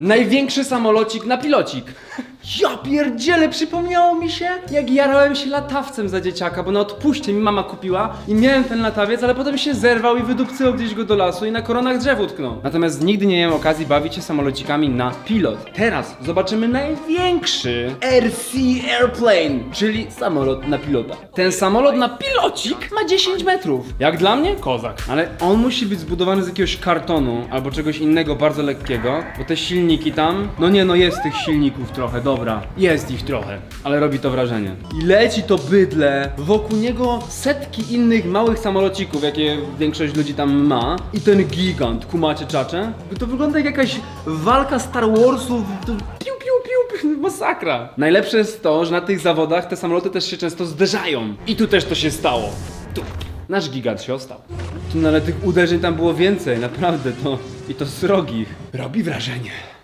Największy samolocik na pilocik. Ja pierdzielę, przypomniało mi się, jak jarałem się latawcem za dzieciaka, bo na odpuście mi mama kupiła i miałem ten latawiec, ale potem się zerwał i wydupcyło gdzieś go do lasu i na koronach drzew utknął. Natomiast nigdy nie miałem okazji bawić się samolocikami na pilot. Teraz zobaczymy największy RC Airplane, czyli samolot na pilota. Ten samolot na pilocik ma 10 metrów. Jak dla mnie? Kozak. Ale on musi być zbudowany z jakiegoś kartonu albo czegoś innego bardzo lekkiego, bo te silniki tam, no nie no jest tych silników trochę, dobra, jest ich trochę, ale robi to wrażenie. I leci to bydle, wokół niego setki innych małych samolocików, jakie większość ludzi tam ma i ten gigant, kumacie czacze? To wygląda jak jakaś walka Star Warsów, to piu piu piu, piu, masakra. Najlepsze jest to, że na tych zawodach te samoloty też się często zderzają. I tu też to się stało. Tu. Nasz gigant się ostał. No ale tych uderzeń tam było więcej, naprawdę to. I to srogich. Robi wrażenie.